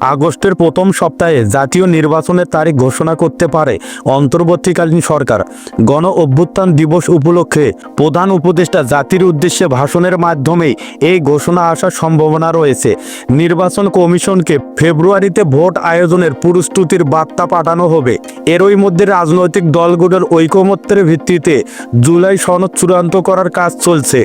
আগস্টের প্রথম সপ্তাহে জাতীয় নির্বাচনের তারিখ ঘোষণা করতে পারে অন্তর্বর্তীকালীন সরকার। গণ অভ্যুত্থান দিবস উপলক্ষে প্রধান উপদেষ্টা জাতির উদ্দেশ্যে ভাষণের মাধ্যমেই এই ঘোষণা আসার সম্ভাবনা রয়েছে। নির্বাচন কমিশনকে ফেব্রুয়ারিতে ভোট আয়োজনের প্রস্তুতির বার্তা পাঠানো হবে। এরই মধ্যে রাজনৈতিক দলগুলোর ঐকমত্যের ভিত্তিতে জুলাই সনদ চূড়ান্ত করার কাজ চলছে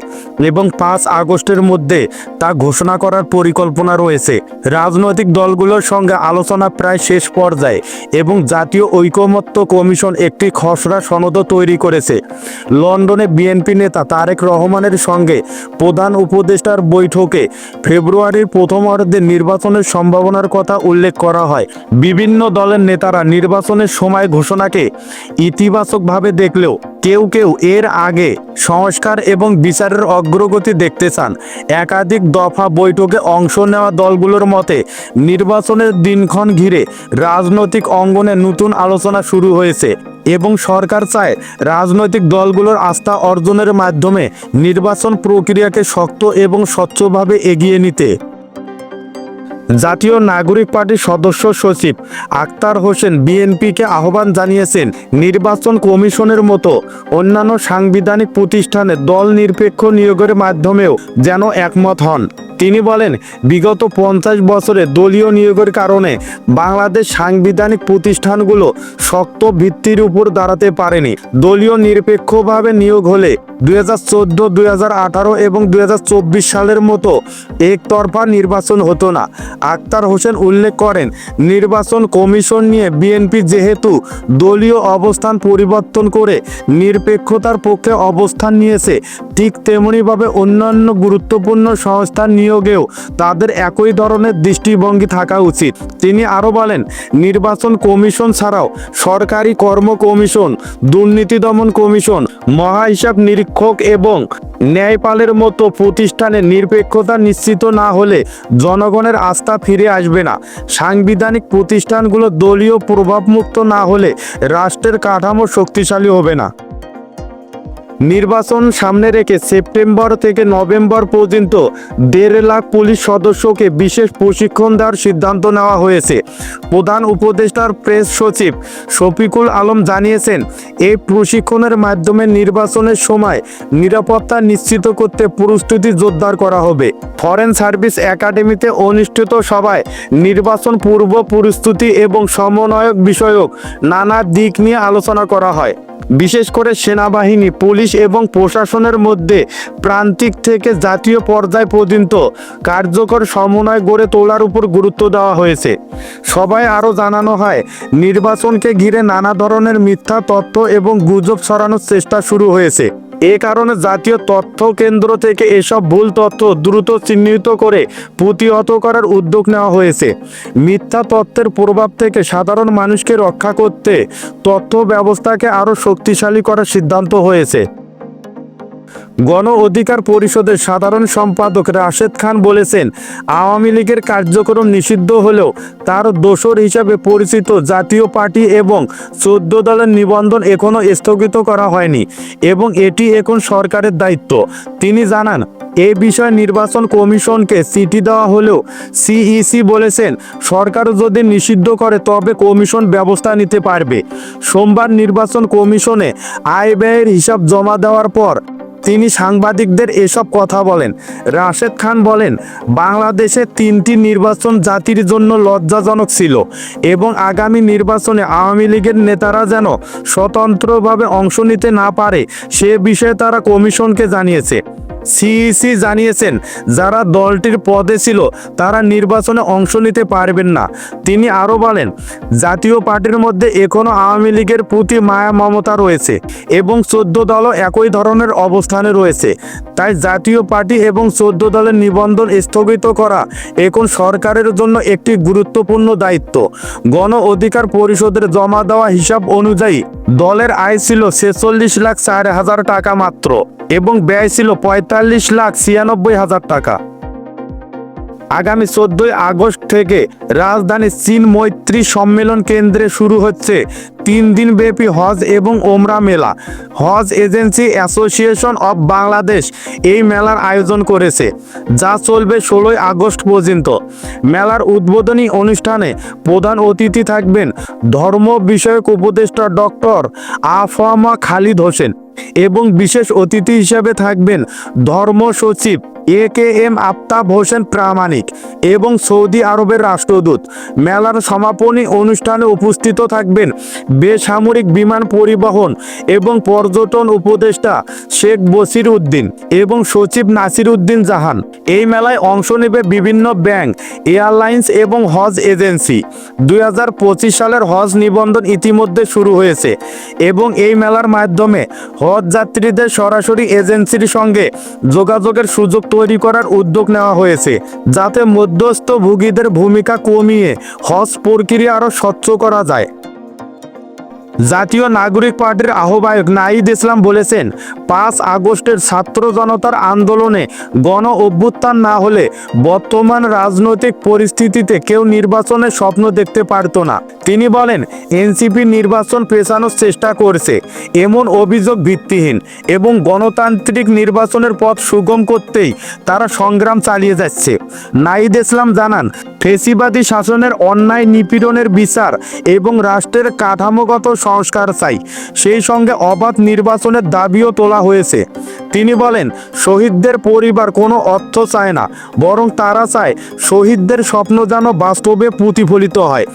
এবং পাঁচ আগস্টের মধ্যে তা ঘোষণা করার পরিকল্পনা রয়েছে। রাজনৈতিক দলগুলোর সঙ্গে আলোচনা প্রায় শেষ পর্যায়ে এবং জাতীয় ঐকমত্য কমিশন একটি খসড়া সনদও তৈরি করেছে। লন্ডনে বিএনপি নেতা তারেক রহমানের সঙ্গে প্রধান উপদেষ্টার বৈঠকে ফেব্রুয়ারির প্রথমার্ধে নির্বাচনের সম্ভাবনার কথা উল্লেখ করা হয়। বিভিন্ন দলের নেতারা নির্বাচনের সময় ঘোষণাকে ইতিবাচকভাবে দেখলেও কেউ কেউ এর আগে সংস্কার এবং বিচারের অগ্রগতি দেখতে চান। একাধিক দফা বৈঠকে অংশ নেওয়া দলগুলোর মতে, নির্বাচনের দিনক্ষণ ঘিরে রাজনৈতিক অঙ্গনে নতুন আলোচনা শুরু হয়েছে এবং সরকার চায় রাজনৈতিক দলগুলোর আস্থা অর্জনের মাধ্যমে নির্বাচন প্রক্রিয়াকে শক্ত এবং স্বচ্ছভাবে এগিয়ে নিতে। জাতীয় নাগরিক পার্টির সদস্য সচিব আক্তার হোসেন বিএনপিকে আহ্বান জানিয়েছেন, নির্বাচন কমিশনের মতো অন্যান্য সাংবিধানিক প্রতিষ্ঠানে দল নিরপেক্ষ নিয়োগের মাধ্যমেও যেন একমত হন। তিনি বলেন, বিগত পঞ্চাশ বছরে দলীয় নিয়োগের কারণে বাংলাদেশ সাংবিধানিক প্রতিষ্ঠানগুলো শক্ত ভিত্তির উপর দাঁড়াতে পারেনি। দলীয় নিরপেক্ষভাবে নিয়োগ হলে দুই হাজার চোদ্দ, দুই হাজার আঠারো এবং দুই হাজার চব্বিশ সালের মতো একতরফা নির্বাচন হতো না। আক্তার হোসেন উল্লেখ করেন, নির্বাচন কমিশন নিয়ে বিএনপি যেহেতু দলীয় অবস্থান পরিবর্তন করে নিরপেক্ষতার পক্ষে অবস্থান নিয়েছে, ঠিক তেমনিভাবে অন্যান্য গুরুত্বপূর্ণ সংস্থার নিয়োগেও তাদের একই ধরনের দৃষ্টিভঙ্গি থাকা উচিত। তিনি আরও বলেন, নির্বাচন কমিশন ছাড়াও সরকারি কর্ম কমিশন, দুর্নীতি দমন কমিশন মহা হিসাব নিরীক্ষক এবং ন্যায়পালের মতো প্রতিষ্ঠানে নিরপেক্ষতা নিশ্চিত না হলে জনগণের আস্থা ফিরে আসবে না। সাংবিধানিক প্রতিষ্ঠানগুলো দলীয় প্রভাবমুক্ত না হলে রাষ্ট্রের কাঠামো শক্তিশালী হবে না। নির্বাচন সামনে রেখে সেপ্টেম্বর থেকে নভেম্বর পর্যন্ত দেড় লাখ পুলিশ সদস্যকে বিশেষ প্রশিক্ষণ দেওয়ার সিদ্ধান্ত নেওয়া হয়েছে। প্রধান উপদেষ্টার প্রেস সচিব শফিকুল আলম জানিয়েছেন এই প্রশিক্ষণের মাধ্যমে নির্বাচনের সময় নিরাপত্তা নিশ্চিত করতে প্রস্তুতি জোরদার করা হবে। ফরেন সার্ভিস একাডেমিতে অনুষ্ঠিত সভায় নির্বাচন পূর্ব প্রস্তুতি এবং সমন্বয়ক বিষয়ক নানা দিক নিয়ে আলোচনা করা হয়। বিশেষ করে সেনাবাহিনী, পুলিশ এবং প্রশাসনের মধ্যে প্রান্তিক থেকে জাতীয় পর্যায় পর্যন্ত কার্যকর সমন্বয় গড়ে তোলার উপর গুরুত্ব দেওয়া হয়েছে। সবাই আরও জানানো হয়, নির্বাচনকে ঘিরে নানা ধরনের মিথ্যা তথ্য এবং গুজব ছড়ানোর চেষ্টা শুরু হয়েছে। এ কারণে জাতীয় তথ্য কেন্দ্র থেকে এসব ভুল তথ্য দ্রুত চিহ্নিত করে প্রতিহত করার উদ্যোগ নেওয়া হয়েছে। মিথ্যা তথ্যের প্রভাব থেকে সাধারণ মানুষকে রক্ষা করতে তথ্য ব্যবস্থাকে আরও শক্তিশালী করার সিদ্ধান্ত হয়েছে। গণ অধিকার পরিষদের সাধারণ সম্পাদক রাশেদ খান বলেছেন, আওয়ামী লীগের কার্যক্রম নিষিদ্ধ হলেও তার দোসর হিসাবে পরিচিত জাতীয় পার্টি এবং চোদ্দ দলের নিবন্ধন এখনও স্থগিত করা হয়নি এবং এটি এখন সরকারের দায়িত্ব। তিনি জানান, এ বিষয়ে নির্বাচন কমিশনকে চিঠি দেওয়া হলেও সিইসি বলেছেন, সরকার যদি নিষিদ্ধ করে তবে কমিশন ব্যবস্থা নিতে পারবে। সোমবার নির্বাচন কমিশনে আয় ব্যয়ের হিসাব জমা দেওয়ার পর তিনি সাংবাদিকদের এসব কথা বলেন। রাশেদ খান বলেন, বাংলাদেশে তিনটি নির্বাচন জাতির জন্য লজ্জাজনক ছিল এবং আগামী নির্বাচনে আওয়ামী লীগের নেতারা যেন স্বতন্ত্রভাবে অংশ নিতে না পারে, সে বিষয়ে তারা কমিশনকে জানিয়েছে। সিইসি জানিয়েছেন, যারা দলটির পদে ছিল, তারা নির্বাচনে অংশ নিতে পারবেন না। তিনি আরও বলেন, জাতীয় পার্টির মধ্যে এখনও আওয়ামী লীগের প্রতি মায়া, মমতা রয়েছে এবং চোদ্দ দলও একই ধরনের অবস্থানে রয়েছে। তাই জাতীয় পার্টি এবং চোদ্দ দলের নিবন্ধন স্থগিত করা এখন সরকারের জন্য একটি গুরুত্বপূর্ণ দায়িত্ব। গণ অধিকার পরিষদের জমা দেওয়া হিসাব অনুযায়ী, দলের আয় ছিল ছেচল্লিশ লাখ চার হাজার টাকা মাত্র। এবং ব্যয় ছিল পঁয়তাল্লিশ লাখ ছিয়ানব্বই হাজার টাকা। আগামী চোদ্দই আগস্ট থেকে রাজধানী চীন মৈত্রী সম্মেলন কেন্দ্রে শুরু হচ্ছে তিন দিন ব্যাপী হজ এবং ওমরা মেলা। হজ এজেন্সি অ্যাসোসিয়েশন অব বাংলাদেশ এই মেলার আয়োজন করেছে, যা চলবে ষোলোই আগস্ট পর্যন্ত। মেলার উদ্বোধনী অনুষ্ঠানে প্রধান অতিথি থাকবেন ধর্ম বিষয়ক উপদেষ্টা ডক্টর আফামা খালিদ হোসেন। এবং বিশেষ অতিথি হিসাবে থাকবেন ধর্ম সচিব A K M Aftab Hossain Pramanik এবং সৌদি আরবের রাষ্ট্রদূত। মেলার সমাপনী অনুষ্ঠানে উপস্থিত থাকবেন বেসামরিক বিমান পরিবহন এবং পর্যটন উপদেষ্টা শেখ বসির উদ্দিন এবং সচিব নাসির উদ্দিন জাহান। এই মেলায় অংশ নেবে বিভিন্ন ব্যাংক, এয়ারলাইন্স এবং হজ এজেন্সি। দুই হাজার পঁচিশ সালের হজ নিবন্ধন ইতিমধ্যে শুরু হয়েছে এবং এই মেলার মাধ্যমে হজ যাত্রীদের সরাসরি এজেন্সির সঙ্গে যোগাযোগের সুযোগ তৈরি করার উদ্যোগ নেওয়া হয়েছে, যাতে মধ্যস্থ ভোগীদের ভূমিকা কমিয়ে হজ প্রক্রিয়া আরও স্বচ্ছ করা যায়। জাতীয় নাগরিক পার্টির আহ্বায়ক নাহিদ ইসলাম বলেছেন, পাঁচ আগস্টের ছাত্র জনতার আন্দোলনে গণ অভ্যুত্থান না হলে বর্তমান রাজনৈতিক পরিস্থিতিতে কেউ নির্বাচনের স্বপ্ন দেখতে পারত না। তিনি বলেন, এনসিপি নির্বাচন পেছানোর চেষ্টা করছে, এমন অভিযোগ ভিত্তিহীন এবং গণতান্ত্রিক নির্বাচনের পথ সুগম করতেই তারা সংগ্রাম চালিয়ে যাচ্ছে। নাহিদ ইসলাম জানান, ফেসিবাদী শাসনের অন্যায় নিপীড়নের বিচার এবং রাষ্ট্রের কাঠামোগত সংস্কার চাই। সেই সঙ্গে অবাধ নির্বাচনের দাবিও তোলা হয়েছে। তিনি বলেন, শহীদদের পরিবার কোনো অর্থ চায় না, বরং তারা চায় শহীদদের স্বপ্ন যেন বাস্তবে প্রতিফলিত হয়।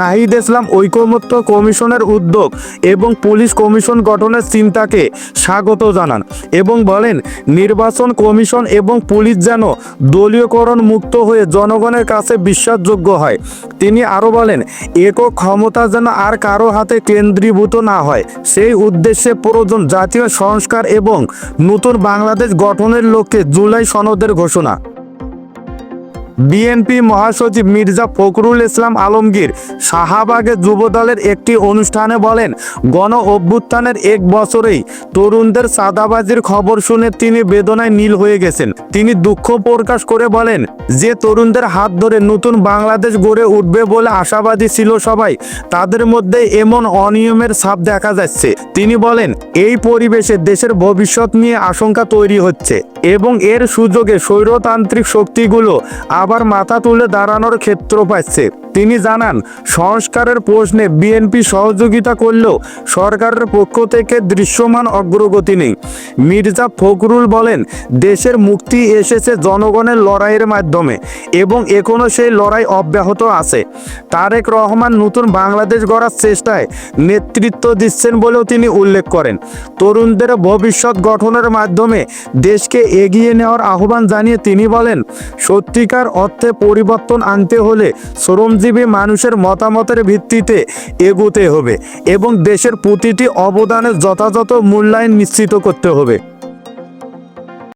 নাহিদ ইসলাম ঐকমত্য কমিশনের উদ্যোগ এবং পুলিশ কমিশন গঠনের চিন্তাকে স্বাগত জানান এবং বলেন, নির্বাচন কমিশন এবং পুলিশ যেন দলীয়করণ মুক্ত হয়ে জনগণের কাছে বিশ্বাসযোগ্য হয়। তিনি আরও বলেন, একক ক্ষমতা যেন আর কারও হাতে কেন্দ্রীভূত না হয়। সেই উদ্দেশ্যে প্রয়োজন জাতীয় সংস্কার এবং নতুন বাংলাদেশ গঠনের লক্ষ্যে জুলাই সনদের ঘোষণা। বিএনপি মহাসচিব মির্জা ফখরুল ইসলাম আলমগীর শাহবাগে যুবদলের একটি অনুষ্ঠানে বলেন, গণ অভ্যুত্থানের এক বছরেই তরুণদের সাদাবাজির খবর শুনে তিনি বেদনায় নীল হয়ে গেছেন। তিনি দুঃখ প্রকাশ করে বলেন, যে তরুণদের হাত ধরে নতুন বাংলাদেশ গড়ে উঠবে বলে আশাবাদী ছিল সবাই, তাদের মধ্যে এমন অনিয়মের ছাপ দেখা যাচ্ছে। তিনি বলেন, এই পরিবেশে দেশের ভবিষ্যৎ নিয়ে আশঙ্কা তৈরি হচ্ছে এবং এর সুযোগে স্বৈরতান্ত্রিক শক্তিগুলো আবার মাথা তুলে দাঁড়ানোর ক্ষেত্র পাচ্ছে। তিনি জানান, সংস্কারের প্রশ্নে বিএনপি সহযোগিতা করলেও সরকারের পক্ষ থেকে দৃশ্যমান অগ্রগতি নেই। মির্জা ফখরুল বলেন, দেশের মুক্তি এসেছে জনগণের লড়াইয়ের মাধ্যমে এবং এখনও সেই লড়াই অব্যাহত আছে। তারেক রহমান নতুন বাংলাদেশ গড়ার চেষ্টায় নেতৃত্ব দিচ্ছেন বলেও তিনি উল্লেখ করেন। তরুণদের ভবিষ্যৎ গঠনের মাধ্যমে দেশকে এগিয়ে নেওয়ার আহ্বান জানিয়ে তিনি বলেন, সত্যিকার অর্থে পরিবর্তন আনতে হলে শ্রমজীবী মানুষের মতামতের ভিত্তিতে এগোতে হবে এবং দেশের প্রতিটি অবদানের যথাযথ মূল্যায়ন নিশ্চিত করতে হবে।